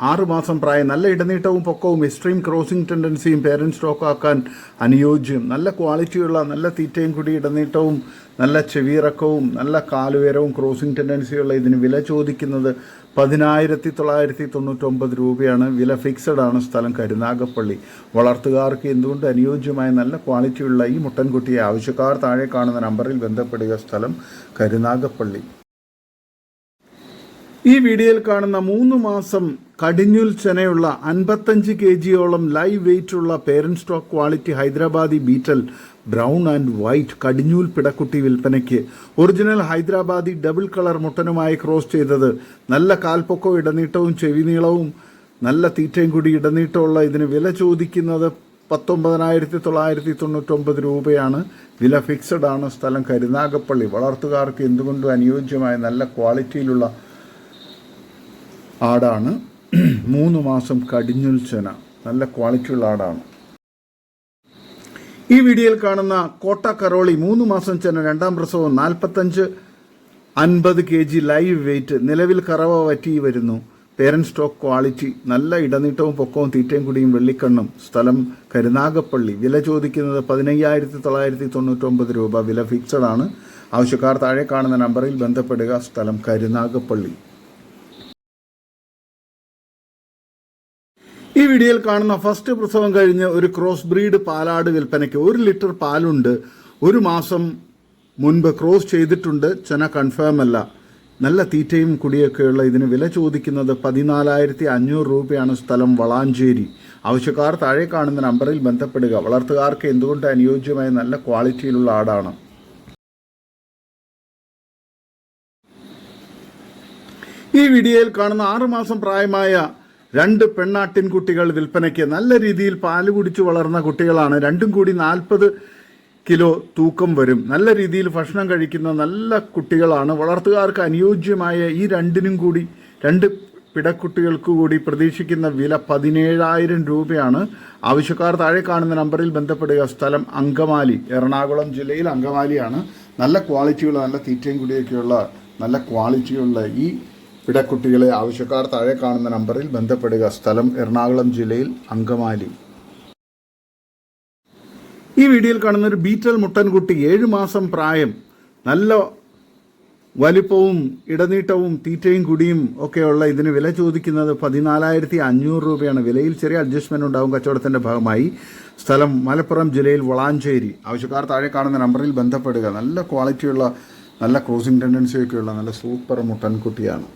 ആറുമാസം പ്രായം നല്ല ഇടനീട്ടവും പൊക്കവും എക്സ്ട്രീം ക്രോസിംഗ് ടെൻഡൻസിയും പേരൻസ് സ്റ്റോക്ക് ആക്കാൻ അനുയോജ്യം. നല്ല ക്വാളിറ്റിയുള്ള നല്ല തീറ്റയും കൂടി ഇടനീട്ടവും നല്ല ചെവിയിറക്കവും നല്ല കാലുയരവും ക്രോസിംഗ് ടെൻഡൻസിയുള്ള ഇതിന് വില ചോദിക്കുന്നത് പതിനായിരത്തി തൊള്ളായിരത്തി തൊണ്ണൂറ്റൊമ്പത് രൂപയാണ്. വില ഫിക്സഡ് ആണ് സ്ഥലം കരുനാഗപ്പള്ളി. വളർത്തുകാർക്ക് എന്തുകൊണ്ട് അനുയോജ്യമായ നല്ല ക്വാളിറ്റിയുള്ള ഈ മുട്ടൻകുട്ടിയെ ആവശ്യക്കാർ താഴെ കാണുന്ന നമ്പറിൽ ബന്ധപ്പെടുക സ്ഥലം കരുനാഗപ്പള്ളി. ഈ വീഡിയോയിൽ കാണുന്ന മൂന്ന് മാസം കടിഞ്ഞുൽ ചെനയുള്ള അൻപത്തഞ്ച് കെ ജിയോളം ലൈവ് വെയിറ്റ് ഉള്ള parent stock quality Hyderabadi Beetal brown and white കടിഞ്ഞൂൽ പിടക്കുട്ടി വിൽപ്പനയ്ക്ക്. ഒറിജിനൽ ഹൈദരാബാദി ഡബിൾ കളർ മുട്ടനുമായി ക്രോസ് ചെയ്തത് നല്ല കാൽപ്പൊക്കവും ഇടനീട്ടവും ചെവി നീളവും നല്ല തീറ്റയും കൂടി ഇടനീട്ടമുള്ള ഇതിന് വില ചോദിക്കുന്നത് പത്തൊമ്പതിനായിരത്തി തൊള്ളായിരത്തി തൊണ്ണൂറ്റൊമ്പത് രൂപയാണ്. വില ഫിക്സഡ് ആണ്. സ്ഥലം കരുനാഗപ്പള്ളി. വളർത്തുകാർക്ക് എന്തുകൊണ്ടും അനുയോജ്യമായ നല്ല ക്വാളിറ്റിയിലുള്ള ആടാണ്. മൂന്ന് മാസം കടിഞ്ഞുൽ ചെന. നല്ല ക്വാളിറ്റിയുള്ള ആടാണ്. ഈ വീഡിയോയിൽ കാണുന്ന കോട്ട കറോളി മൂന്ന് മാസം ചെന രണ്ടാം പ്രസവം നാൽപ്പത്തഞ്ച് അൻപത് കെ ജി ലൈവ് വെയിറ്റ് നിലവിൽ കറവ വറ്റി വരുന്നു. പേരൻ സ്റ്റോക്ക് ക്വാളിറ്റി നല്ല ഇടനീട്ടവും പൊക്കവും തീറ്റയും കുടിയും വെള്ളിക്കണ്ണും. സ്ഥലം കരുനാഗപ്പള്ളി. വില ചോദിക്കുന്നത് പതിനയ്യായിരത്തി തൊള്ളായിരത്തി തൊണ്ണൂറ്റൊമ്പത് രൂപ. വില ഫിക്സഡ് ആണ്. ആവശ്യക്കാർ താഴെ കാണുന്ന നമ്പറിൽ ബന്ധപ്പെടുക. സ്ഥലം കരുനാഗപ്പള്ളി. ഈ വീഡിയോയിൽ കാണുന്ന ഫസ്റ്റ് പ്രസവം കഴിഞ്ഞ് ഒരു ക്രോസ് ബ്രീഡ് പാലാട് വിൽപ്പനയ്ക്ക് ഒരു ലിറ്റർ പാലുണ്ട്. ഒരു മാസം മുൻപ് ക്രോസ് ചെയ്തിട്ടുണ്ട്. ചെന കൺഫേം അല്ല. നല്ല തീറ്റയും കുടിയൊക്കെയുള്ള ഇതിന് വില ചോദിക്കുന്നത് പതിനാലായിരത്തി അഞ്ഞൂറ് രൂപയാണ് സ്ഥലം വളാഞ്ചേരി. ആവശ്യക്കാർ താഴെ കാണുന്ന നമ്പറിൽ ബന്ധപ്പെടുക. വളർത്തുകാർക്ക് എന്തുകൊണ്ട് അനുയോജ്യമായ നല്ല ക്വാളിറ്റിയിലുള്ള ആടാണ്? ഈ വീഡിയോയിൽ കാണുന്ന ആറുമാസം പ്രായമായ രണ്ട് പെണ്ണാട്ടിൻ കുട്ടികൾ വിൽപ്പനയ്ക്ക് നല്ല രീതിയിൽ പാൽ കുടിച്ചു വളർന്ന കുട്ടികളാണ്. രണ്ടും കൂടി നാൽപ്പത് കിലോ തൂക്കം വരും. നല്ല രീതിയിൽ ഭക്ഷണം കഴിക്കുന്ന നല്ല കുട്ടികളാണ്. വളർത്തുകാർക്ക് അനുയോജ്യമായ ഈ രണ്ടിനും കൂടി രണ്ട് പിടക്കുട്ടികൾക്ക് കൂടി പ്രതീക്ഷിക്കുന്ന വില പതിനേഴായിരം രൂപയാണ്. ആവശ്യക്കാർ താഴെ കാണുന്ന നമ്പറിൽ ബന്ധപ്പെടുക. സ്ഥലം അങ്കമാലി എറണാകുളം ജില്ലയിൽ അങ്കമാലിയാണ്. നല്ല ക്വാളിറ്റിയുള്ള നല്ല തീറ്റയും കൂടിയൊക്കെയുള്ള നല്ല ക്വാളിറ്റിയുള്ള ഈ പിടക്കുട്ടികളെ ആവശ്യക്കാർ താഴെ കാണുന്ന നമ്പറിൽ ബന്ധപ്പെടുക. സ്ഥലം എറണാകുളം ജില്ലയിൽ അങ്കമാലി. ഈ വീഡിയോയിൽ കാണുന്ന ഒരു ബീറ്റൽ മുട്ടൻകുട്ടി ഏഴ് മാസം പ്രായം. നല്ല വലിപ്പവും ഇടനീട്ടവും തീറ്റയും കുടിയും ഒക്കെയുള്ള ഇതിന് വില ചോദിക്കുന്നത് പതിനാലായിരത്തി അഞ്ഞൂറ് രൂപയാണ്. വിലയിൽ ചെറിയ അഡ്ജസ്റ്റ്മെന്റ് ഉണ്ടാവും കച്ചവടത്തിന്റെ ഭാഗമായി. സ്ഥലം മലപ്പുറം ജില്ലയിൽ വളാഞ്ചേരി. ആവശ്യക്കാർ താഴെ കാണുന്ന നമ്പറിൽ ബന്ധപ്പെടുക. നല്ല ക്വാളിറ്റിയുള്ള നല്ല ക്രോസിംഗ് ടെൻഡൻസിയൊക്കെയുള്ള നല്ല സൂപ്പർ മുട്ടൻകുട്ടിയാണ്.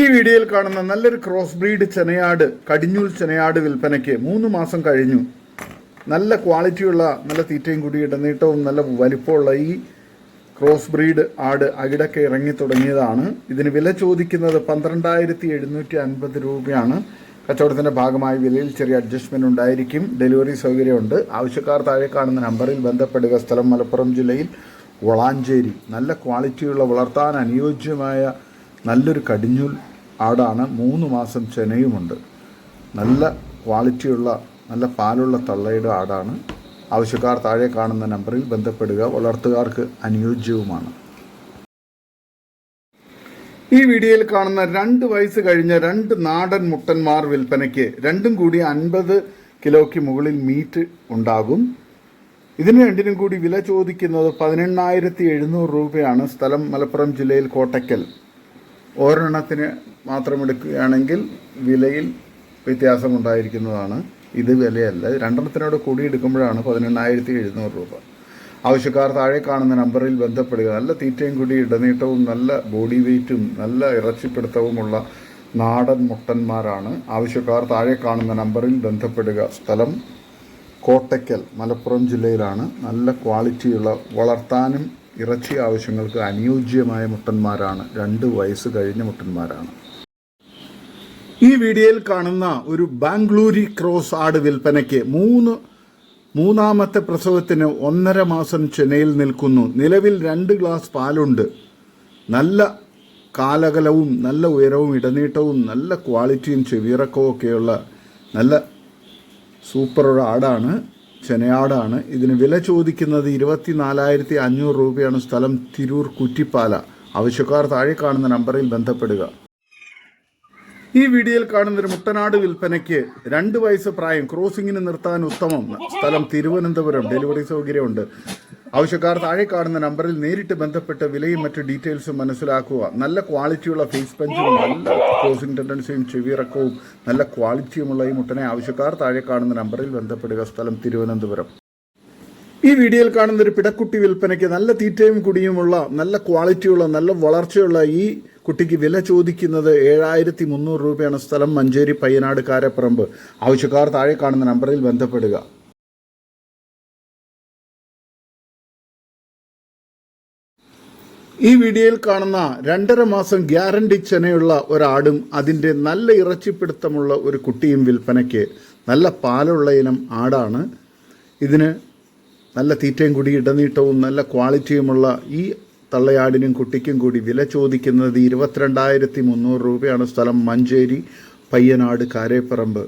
ഈ വീഡിയോയിൽ കാണുന്ന നല്ലൊരു ക്രോസ് ബ്രീഡ് ചെനയാട് കടിഞ്ഞൂൽ ചെനയാട് വിൽപ്പനയ്ക്ക് മൂന്ന് മാസം കഴിഞ്ഞു. നല്ല ക്വാളിറ്റിയുള്ള നല്ല തീറ്റയും കൂടി ഇടനീട്ടവും നല്ല വലിപ്പമുള്ള ഈ ക്രോസ് ബ്രീഡ് ആട് അകിടൊക്കെ ഇറങ്ങി തുടങ്ങിയതാണ്. ഇതിന് വില ചോദിക്കുന്നത് പന്ത്രണ്ടായിരത്തി എഴുന്നൂറ്റി അൻപത് രൂപയാണ്. കച്ചവടത്തിന്റെ ഭാഗമായി വിലയിൽ ചെറിയ അഡ്ജസ്റ്റ്മെന്റ് ഉണ്ടായിരിക്കും. ഡെലിവറി സൗകര്യമുണ്ട്. ആവശ്യക്കാർ താഴെ കാണുന്ന നമ്പറിൽ ബന്ധപ്പെടുക. സ്ഥലം മലപ്പുറം ജില്ലയിൽ വളാഞ്ചേരി. നല്ല ക്വാളിറ്റിയുള്ള വളർത്താൻ അനുയോജ്യമായ നല്ലൊരു കടിഞ്ഞൂൽ ആടാണ്. മൂന്ന് മാസം ചെനയുമുണ്ട്. നല്ല ക്വാളിറ്റിയുള്ള നല്ല പാലുള്ള തള്ളയുടെ ആടാണ്. ആവശ്യക്കാർ താഴെ കാണുന്ന നമ്പറിൽ ബന്ധപ്പെടുക. വളർത്തുകാർക്ക് അനുയോജ്യവുമാണ്. ഈ വീഡിയോയിൽ കാണുന്ന രണ്ട് വയസ്സ് കഴിഞ്ഞ രണ്ട് നാടൻ മുട്ടന്മാർ വിൽപ്പനയ്ക്ക് രണ്ടും കൂടി അൻപത് കിലോയ്ക്ക് മുകളിൽ മീറ്റ് ഉണ്ടാകും. ഇതിന് രണ്ടിനും കൂടി വില ചോദിക്കുന്നത് പതിനെണ്ണായിരത്തി എഴുന്നൂറ് രൂപയാണ്. സ്ഥലം മലപ്പുറം ജില്ലയിൽ കോട്ടയ്ക്കൽ. ഒരെണ്ണത്തിന് മാത്രം എടുക്കുകയാണെങ്കിൽ വിലയിൽ വ്യത്യാസമുണ്ടായിരിക്കുന്നതാണ്. ഇത് വിലയല്ല. രണ്ടെണ്ണത്തിനോട് കൂടി എടുക്കുമ്പോഴാണ് പതിനെണ്ണായിരത്തി എഴുന്നൂറ് രൂപ. ആവശ്യക്കാർ താഴെ കാണുന്ന നമ്പറിൽ ബന്ധപ്പെടുക. നല്ല തീറ്റയും കൂടി ഇടനീട്ടവും നല്ല ബോഡി വെയ്റ്റും നല്ല ഇറച്ചിപ്പിടുത്തവുമുള്ള നാടൻ മുട്ടന്മാരാണ്. ആവശ്യക്കാർ താഴെ കാണുന്ന നമ്പറിൽ ബന്ധപ്പെടുക. സ്ഥലം കോട്ടയ്ക്കൽ മലപ്പുറം ജില്ലയിലാണ്. നല്ല ക്വാളിറ്റിയുള്ള വളർത്താനും ഇറച്ചി ആവശ്യങ്ങൾക്ക് അനുയോജ്യമായ മുട്ടന്മാരാണ്. രണ്ട് വയസ്സ് കഴിഞ്ഞ മുട്ടന്മാരാണ്. ഈ വീഡിയോയിൽ കാണുന്ന ഒരു ബാംഗ്ലൂരി ക്രോസ് ആട് വിൽപ്പനയ്ക്ക് മൂന്ന് മൂന്നാമത്തെ പ്രസവത്തിന് ഒന്നര മാസം ചെന്നൈയിൽ നിൽക്കുന്നു. നിലവിൽ രണ്ട് ഗ്ലാസ് പാലുണ്ട്. നല്ല കാലകലവും നല്ല ഉയരവും ഇടനീട്ടവും നല്ല ക്വാളിറ്റിയും ചെവിയിറക്കവും ഒക്കെയുള്ള നല്ല സൂപ്പർ ഒരു ആടാണ്. ചെനയാടാണ്. ഇതിന് വില ചോദിക്കുന്നത് ഇരുപത്തി നാലായിരത്തി അഞ്ഞൂറ് രൂപയാണ്. സ്ഥലം തിരൂർ കുറ്റിപ്പാല. ആവശ്യക്കാർ താഴെ കാണുന്ന നമ്പറിൽ ബന്ധപ്പെടുക. ഈ വീഡിയോയിൽ കാണുന്ന ഒരു മുട്ടനാട് വിൽപ്പനയ്ക്ക് രണ്ട് വയസ്സ് പ്രായം. ക്രോസിങ്ങിന് നിർത്താൻ ഉത്തമം. സ്ഥലം തിരുവനന്തപുരം. ഡെലിവറി സൗകര്യമുണ്ട്. ആവശ്യക്കാർ താഴെ കാണുന്ന നമ്പറിൽ നേരിട്ട് ബന്ധപ്പെട്ട് വിലയും മറ്റു ഡീറ്റെയിൽസും മനസ്സിലാക്കുക. നല്ല ക്വാളിറ്റിയുള്ള ഫേസ് പഞ്ചും നല്ല ക്ലോസിംഗ് ടെൻഡൻസിയും ചെവിയിറക്കവും നല്ല ക്വാളിറ്റിയുമുള്ള ഈ മുട്ടനെ ആവശ്യക്കാർ താഴെ കാണുന്ന നമ്പറിൽ ബന്ധപ്പെടുക. സ്ഥലം തിരുവനന്തപുരം. ഈ വീഡിയോയിൽ കാണുന്ന ഒരു പിടക്കുട്ടി വിൽപ്പനയ്ക്ക് നല്ല തീറ്റയും കുടിയുമുള്ള നല്ല ക്വാളിറ്റിയുള്ള നല്ല വളർച്ചയുള്ള ഈ കുട്ടിക്ക് വില ചോദിക്കുന്നത് ഏഴായിരത്തി മുന്നൂറ് രൂപയാണ്. സ്ഥലം മഞ്ചേരി പയ്യനാട് കാരപ്പറമ്പ്. ആവശ്യക്കാർ താഴെ കാണുന്ന നമ്പറിൽ ബന്ധപ്പെടുക. ഈ വീഡിയോയിൽ കാണുന്ന രണ്ടര മാസം ഗ്യാരണ്ടി ചെനയുള്ള ഒരാടും അതിന്റെ നല്ല ഇറച്ചിപ്പിടുത്തമുള്ള ഒരു കുട്ടിയും വിൽപ്പനയ്ക്ക് നല്ല പാലുള്ള ഇനം ആടാണ്. ഇതിന് നല്ല തീറ്റയും കൂടി ഇടനീട്ടവും നല്ല ക്വാളിറ്റിയുമുള്ള ഈ തള്ളയാടിനും കുട്ടിക്കും കൂടി വില ചോദിക്കുന്നത് ഇരുപത്തിരണ്ടായിരത്തി മുന്നൂറ് രൂപയാണ് സ്ഥലം മഞ്ചേരി പയ്യനാട് കാരേപ്പറമ്പ്.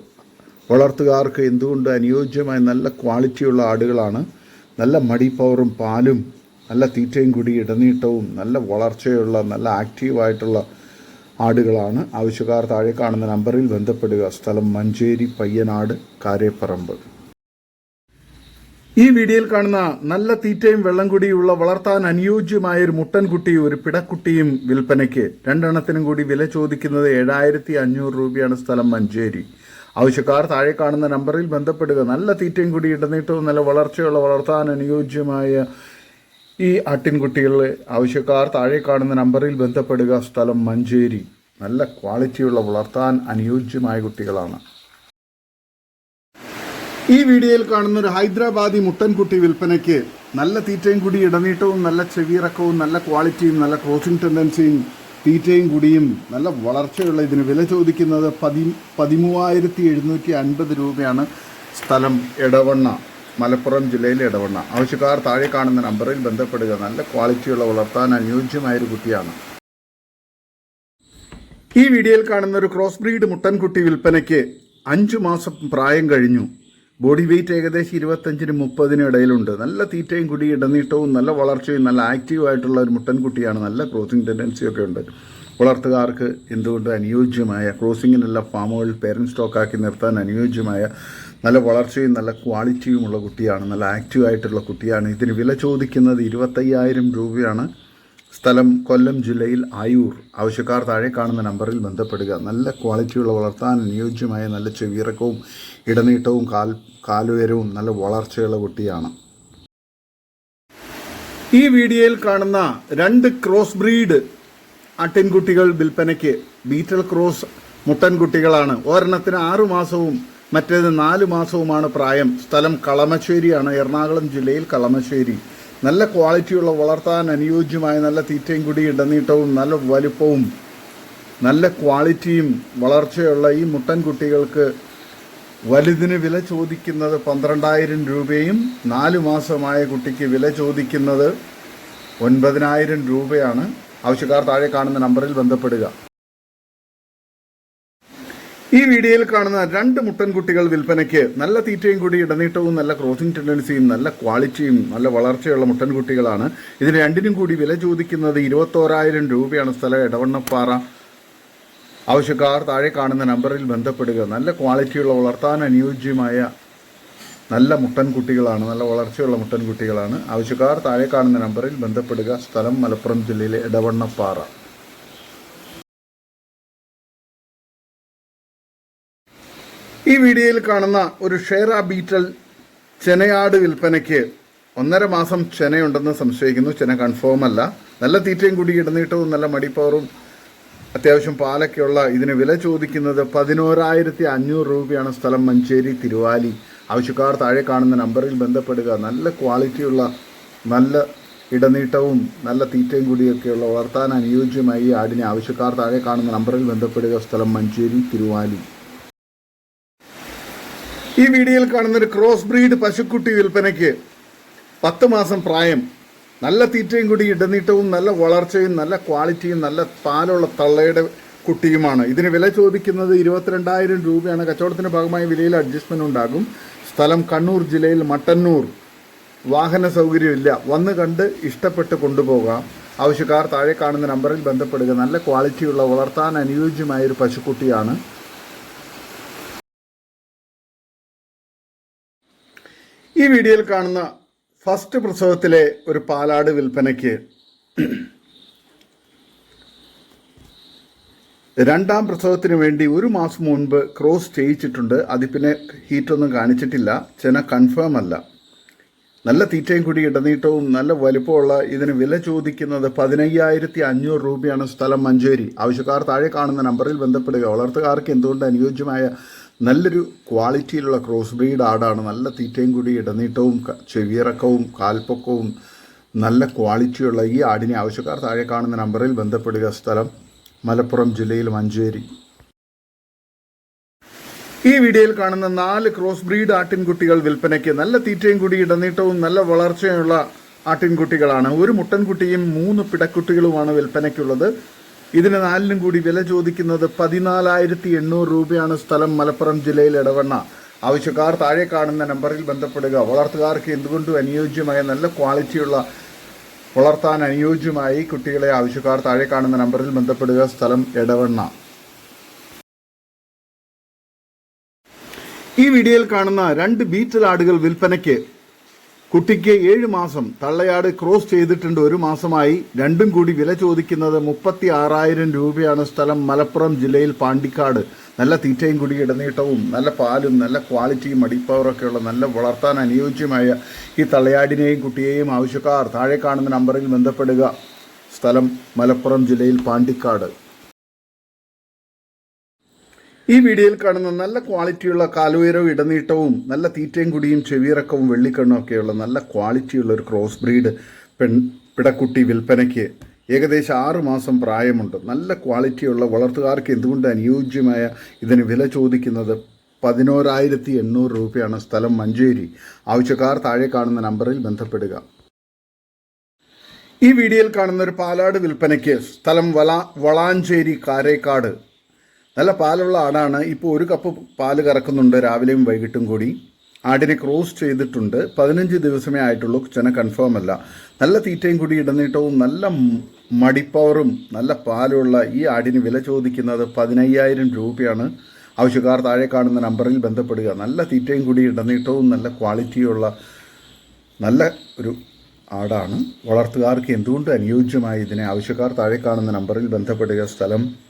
വളർത്തുകാർക്ക് എന്തുകൊണ്ട് അനുയോജ്യമായ നല്ല ക്വാളിറ്റിയുള്ള ആടുകളാണ്? നല്ല മടി പവറും പാലും നല്ല തീറ്റയും കൂടി ഇടനീട്ടവും നല്ല വളർച്ചയുള്ള നല്ല ആക്റ്റീവായിട്ടുള്ള ആടുകളാണ്. ആവശ്യക്കാർ താഴെ കാണുന്ന നമ്പറിൽ ബന്ധപ്പെടുക. സ്ഥലം മഞ്ചേരി പയ്യനാട് കാരേപ്പറമ്പ്. ഈ വീഡിയോയിൽ കാണുന്ന നല്ല തീറ്റയും വെള്ളം കുടിയുള്ള വളർത്താൻ അനുയോജ്യമായ ഒരു മുട്ടൻകുട്ടി ഒരു പിടക്കുട്ടിയും വിൽപ്പനയ്ക്ക്. രണ്ടെണ്ണത്തിനും കൂടി വില ചോദിക്കുന്നത് ഏഴായിരത്തി അഞ്ഞൂറ് രൂപയാണ് സ്ഥലം മഞ്ചേരി. ആവശ്യക്കാർ താഴെ കാണുന്ന നമ്പറിൽ ബന്ധപ്പെടുക. നല്ല തീറ്റയും കൂടി ഇടനീട്ടവും നല്ല വളർച്ചയുള്ള വളർത്താൻ അനുയോജ്യമായ ഈ ആട്ടിൻകുട്ടികളെ ആവശ്യക്കാർ താഴെ കാണുന്ന നമ്പറിൽ ബന്ധപ്പെടുക സ്ഥലം മഞ്ചേരി. നല്ല ക്വാളിറ്റിയുള്ള വളർത്താൻ അനുയോജ്യമായ കുട്ടികളാണ്. ഈ വീഡിയോയിൽ കാണുന്ന ഒരു ഹൈദരാബാദി മുട്ടൻകുട്ടി വിൽപ്പനയ്ക്ക് നല്ല തീറ്റയും കൂടി ഇടനീട്ടവും നല്ല ചെവിയിറക്കവും നല്ല ക്വാളിറ്റിയും നല്ല ക്രോസിംഗ് ടെൻഡൻസിയും തീറ്റയും കൂടിയും നല്ല വളർച്ചയുള്ള ഇതിന് വില ചോദിക്കുന്നത് പതി പതിമൂവായിരത്തി എഴുന്നൂറ്റി അൻപത് രൂപയാണ് സ്ഥലം എടവണ്ണ. മലപ്പുറം ജില്ലയിലെ ഇടവണ്ണ. ആവശ്യക്കാർ താഴെ കാണുന്ന നമ്പറിൽ ബന്ധപ്പെടുക. നല്ല ക്വാളിറ്റിയുള്ള വളർത്താൻ അനുയോജ്യമായൊരു കുട്ടിയാണ്. ഈ വീഡിയോയിൽ കാണുന്ന ഒരു ക്രോസ് ബ്രീഡ് മുട്ടൻകുട്ടി വിൽപ്പനയ്ക്ക് അഞ്ചു മാസം പ്രായം കഴിഞ്ഞു. ബോഡി വെയിറ്റ് ഏകദേശം ഇരുപത്തഞ്ചിനും മുപ്പതിനും ഇടയിലുണ്ട്. നല്ല തീറ്റയും കുടി ഇടനീട്ടവും നല്ല വളർച്ചയും നല്ല ആക്റ്റീവ് ആയിട്ടുള്ള ഒരു മുട്ടൻകുട്ടിയാണ്. നല്ല ക്രോസിംഗ് ടെൻഡൻസിയൊക്കെ ഉണ്ട്. വളർത്തുകാർക്ക് എന്തുകൊണ്ട് അനുയോജ്യമായ ക്രോസിങ്ങിനുള്ള ഫാമുകളിൽ പേരന്റ് സ്റ്റോക്കാക്കി നിർത്താൻ അനുയോജ്യമായ നല്ല വളർച്ചയും നല്ല ക്വാളിറ്റിയുമുള്ള കുട്ടിയാണ് നല്ല ആക്റ്റീവ് ആയിട്ടുള്ള കുട്ടിയാണ്. ഇതിന് വില ചോദിക്കുന്നത് ഇരുപത്തയ്യായിരം രൂപയാണ്. സ്ഥലം കൊല്ലം ജില്ലയിൽ ആയൂർ. ആവശ്യക്കാർ താഴെ കാണുന്ന നമ്പറിൽ ബന്ധപ്പെടുക. നല്ല ക്വാളിറ്റിയുള്ള വളർത്താൻ അനുയോജ്യമായ നല്ല ചെവിയിറക്കവും ഇടനീട്ടവും കാൽ കാലുയരവും നല്ല വളർച്ചയുള്ള കുട്ടിയാണ്. ഈ വീഡിയോയിൽ കാണുന്ന രണ്ട് ക്രോസ് ബ്രീഡ് ആട്ടിൻകുട്ടികൾ വിൽപ്പനയ്ക്ക്. ബീറ്റൽ ക്രോസ് മുട്ടൻകുട്ടികളാണ്. ഒരെണ്ണത്തിന് ആറു മാസവും മറ്റേത് നാല് മാസവുമാണ് പ്രായം. സ്ഥലം കളമശ്ശേരിയാണ്. എറണാകുളം ജില്ലയിൽ കളമശ്ശേരി. നല്ല ക്വാളിറ്റിയുള്ള വളർത്താൻ അനുയോജ്യമായ നല്ല തീറ്റയും കൂടി ഇടനീട്ടവും നല്ല വലുപ്പവും നല്ല ക്വാളിറ്റിയും വളർച്ചയുള്ള ഈ മുട്ടൻ കുട്ടികൾക്ക് വലുതിന് വില ചോദിക്കുന്നത് പന്ത്രണ്ടായിരം രൂപയും നാല് മാസമായ കുട്ടിക്ക് വില ചോദിക്കുന്നത് ഒൻപതിനായിരം രൂപയാണ്. ആവശ്യക്കാർ താഴെ കാണുന്ന നമ്പറിൽ ബന്ധപ്പെടുക. ഈ വീഡിയോയിൽ കാണുന്ന രണ്ട് മുട്ടൻകുട്ടികൾ വിൽപ്പനയ്ക്ക് നല്ല തീറ്റയും കൂടി ഇടനീട്ടവും നല്ല ക്രോസിംഗ് ടെൻഡൻസിയും നല്ല ക്വാളിറ്റിയും നല്ല വളർച്ചയുള്ള മുട്ടൻകുട്ടികളാണ്. ഇതിന് രണ്ടിനും കൂടി വില ചോദിക്കുന്നത് ഇരുപത്തോരായിരം രൂപയാണ്. സ്ഥലം ഇടവണ്ണപ്പാറ ആവശ്യക്കാർ താഴെ കാണുന്ന നമ്പറിൽ ബന്ധപ്പെടുക. നല്ല ക്വാളിറ്റിയുള്ള വളർത്താൻ അനുയോജ്യമായ നല്ല മുട്ടൻകുട്ടികളാണ്. നല്ല വളർച്ചയുള്ള മുട്ടൻകുട്ടികളാണ്. ആവശ്യക്കാർ താഴെ കാണുന്ന നമ്പറിൽ ബന്ധപ്പെടുക. സ്ഥലം മലപ്പുറം ജില്ലയിലെ ഇടവണ്ണപ്പാറ ഈ വീഡിയോയിൽ കാണുന്ന ഒരു ഷെയർ ബീറ്റൽ ചെനയാട് വിൽപ്പനയ്ക്ക് ഒന്നര മാസം ചെനയുണ്ടെന്ന് സംശയിക്കുന്നു. ചെന കൺഫേം അല്ല. നല്ല തീറ്റയും കൂടി ഇടനീട്ടവും നല്ല മടിപ്പവറും അത്യാവശ്യം പാലൊക്കെയുള്ള ഇതിന് വില ചോദിക്കുന്നത് പതിനോരായിരത്തി അഞ്ഞൂറ് രൂപയാണ് സ്ഥലം മഞ്ചേരി തിരുവാലി. ആവശ്യക്കാർ താഴെ കാണുന്ന നമ്പറിൽ ബന്ധപ്പെടുക. നല്ല ക്വാളിറ്റിയുള്ള നല്ല ഇടനീട്ടവും നല്ല തീറ്റയും കൂടിയൊക്കെയുള്ള വളർത്താൻ അനുയോജ്യമായി ഈ ആടിനെ ആവശ്യക്കാർ താഴെ കാണുന്ന നമ്പറിൽ ബന്ധപ്പെടുക. സ്ഥലം മഞ്ചേരി തിരുവാലി. ഈ വീഡിയോയിൽ കാണുന്ന ഒരു ക്രോസ് ബ്രീഡ് പശുക്കുട്ടി വിൽപ്പനയ്ക്ക് പത്ത് മാസം പ്രായം. നല്ല തീറ്റയും കൂടി ഇടനീട്ടവും നല്ല വളർച്ചയും നല്ല ക്വാളിറ്റിയും നല്ല പാലുള്ള തള്ളയുടെ കുട്ടിയുമാണ്. ഇതിന് വില ചോദിക്കുന്നത് ഇരുപത്തിരണ്ടായിരം രൂപയാണ്. കച്ചവടത്തിന്റെ ഭാഗമായി വിലയിൽ അഡ്ജസ്റ്റ്മെന്റ് ഉണ്ടാകും. സ്ഥലം കണ്ണൂർ ജില്ലയിൽ മട്ടന്നൂർ. വാഹന സൗകര്യമില്ല. വന്ന് കണ്ട് ഇഷ്ടപ്പെട്ട് കൊണ്ടുപോകാം. ആവശ്യക്കാർ താഴെ കാണുന്ന നമ്പറിൽ ബന്ധപ്പെടുക. നല്ല ക്വാളിറ്റിയുള്ള വളർത്താൻ അനുയോജ്യമായ ഒരു പശുക്കുട്ടിയാണ് ഈ വീഡിയോയിൽ കാണുന്ന ഫസ്റ്റ് പ്രസവത്തിലെ ഒരു പാലാട് വിൽപ്പനയ്ക്ക് രണ്ടാം പ്രസവത്തിന് വേണ്ടി ഒരു മാസം മുൻപ് ക്രോസ് ചെയ്യിച്ചിട്ടുണ്ട്. അതി പിന്നെ ഹീറ്റൊന്നും കാണിച്ചിട്ടില്ല. ചെന കൺഫേം അല്ല. നല്ല തീറ്റയും കൂടി ഇടനീട്ടവും നല്ല വലുപ്പമുള്ള ഇതിന് വില ചോദിക്കുന്നത് പതിനയ്യായിരത്തി അഞ്ഞൂറ് രൂപയാണ് സ്ഥലം മഞ്ചേരി. ആവശ്യക്കാർ താഴെ കാണുന്ന നമ്പറിൽ ബന്ധപ്പെടുക. വളർത്തുകാർക്ക് എന്തുകൊണ്ട് അനുയോജ്യമായ നല്ലൊരു ക്വാളിറ്റിയിലുള്ള ക്രോസ് ബ്രീഡ് ആടാണ്. നല്ല തീറ്റയും കൂടി ഇടനീട്ടവും ചെവിയിറക്കവും കാൽപ്പൊക്കവും നല്ല ക്വാളിറ്റിയുള്ള ഈ ആടിനെ ആവശ്യക്കാർ താഴെ കാണുന്ന നമ്പറിൽ ബന്ധപ്പെടുക. സ്ഥലം മലപ്പുറം ജില്ലയിൽ മഞ്ചേരി. ഈ വീഡിയോയിൽ കാണുന്ന നാല് ക്രോസ് ബ്രീഡ് ആട്ടിൻകുട്ടികൾ വിൽപ്പനയ്ക്ക് നല്ല തീറ്റയും കൂടി ഇടനീട്ടവും നല്ല വളർച്ചയുള്ള ആട്ടിൻകുട്ടികളാണ്. ഒരു മുട്ടൻകുട്ടിയും മൂന്ന് പിടക്കുട്ടികളുമാണ് വിൽപ്പനയ്ക്കുള്ളത്. ഇതിന് നാലിനും കൂടി വില ചോദിക്കുന്നത് പതിനാലായിരത്തി എണ്ണൂറ് രൂപയാണ് സ്ഥലം മലപ്പുറം ജില്ലയിൽ ഇടവണ്ണ ആവശ്യക്കാർ താഴെ കാണുന്ന നമ്പറിൽ ബന്ധപ്പെടുക. വളർത്തുകാർക്ക് എന്തുകൊണ്ടും അനുയോജ്യമായ നല്ല ക്വാളിറ്റിയുള്ള വളർത്താൻ അനുയോജ്യമായി കുട്ടികളെ ആവശ്യക്കാർ താഴെ കാണുന്ന നമ്പറിൽ ബന്ധപ്പെടുക. സ്ഥലം ഇടവണ്ണ ഈ വീഡിയോയിൽ കാണുന്ന രണ്ട് ബീറ്റൽ ആടുകൾ വിൽപ്പനയ്ക്ക് കുട്ടിക്ക് ഏഴ് മാസം തള്ളയാട് ക്രോസ് ചെയ്തിട്ടുണ്ട് ഒരു മാസമായി. രണ്ടും കൂടി വില ചോദിക്കുന്നത് മുപ്പത്തി ആറായിരം രൂപയാണ് സ്ഥലം മലപ്പുറം ജില്ലയിൽ പാണ്ടിക്കാട്. നല്ല തീറ്റയും കൂടി ഇടനീട്ടവും നല്ല പാലും നല്ല ക്വാളിറ്റിയും അടിപ്പവറൊക്കെയുള്ള നല്ല വളർത്താൻ അനുയോജ്യമായ ഈ തള്ളയാടിനെയും കുട്ടിയെയും ആവശ്യക്കാർ താഴെ കാണുന്ന നമ്പറിൽ ബന്ധപ്പെടുക. സ്ഥലം മലപ്പുറം ജില്ലയിൽ പാണ്ടിക്കാട്. ഈ വീഡിയോയിൽ കാണുന്ന നല്ല ക്വാളിറ്റിയുള്ള കാലുയരവും ഇടനീട്ടവും നല്ല തീറ്റയും കുടിയും ചെവിയിറക്കവും വെള്ളിക്കണ്ണും ഒക്കെയുള്ള നല്ല ക്വാളിറ്റിയുള്ള ഒരു ക്രോസ് ബ്രീഡ് പെൺ പിടക്കുട്ടി വിൽപ്പനയ്ക്ക് ഏകദേശം ആറ് മാസം പ്രായമുണ്ട്. നല്ല ക്വാളിറ്റിയുള്ള വളർത്തുകാർക്ക് എന്തുകൊണ്ട് അനുയോജ്യമായ ഇതിന് വില ചോദിക്കുന്നത്? പതിനോരായിരത്തി എണ്ണൂറ് രൂപയാണ് സ്ഥലം മഞ്ചേരി. ആവശ്യക്കാർ താഴെ കാണുന്ന നമ്പറിൽ ബന്ധപ്പെടുക. ഈ വീഡിയോയിൽ കാണുന്ന ഒരു പാലാട് വിൽപ്പനയ്ക്ക് സ്ഥലം വള വളാഞ്ചേരി കാരേക്കാട് നല്ല പാലുള്ള ആടാണ്. ഇപ്പോൾ ഒരു കപ്പ് പാൽ കറക്കുന്നുണ്ട്. രാവിലെയും വൈകിട്ടും കൂടി. ആടിനെ ക്രോസ് ചെയ്തിട്ടുണ്ട്. പതിനഞ്ച് ദിവസമേ ആയിട്ടുള്ളൂ. ചെന കൺഫേം അല്ല. നല്ല തീറ്റയും കൂടി ഇടനീട്ടവും നല്ല മടിപ്പവറും നല്ല പാലുള്ള ഈ ആടിന് വില ചോദിക്കുന്നത് പതിനയ്യായിരം രൂപയാണ്. ആവശ്യക്കാർ താഴെ കാണുന്ന നമ്പറിൽ ബന്ധപ്പെടുക. നല്ല തീറ്റയും കൂടി ഇടനീട്ടവും നല്ല ക്വാളിറ്റിയുള്ള നല്ല ഒരു ആടാണ്. വളർത്തുകാർക്ക് എന്തുകൊണ്ട് അനുയോജ്യമായി ഇതിനെ? ആവശ്യക്കാർ താഴെ കാണുന്ന നമ്പറിൽ ബന്ധപ്പെടുക. സ്ഥലം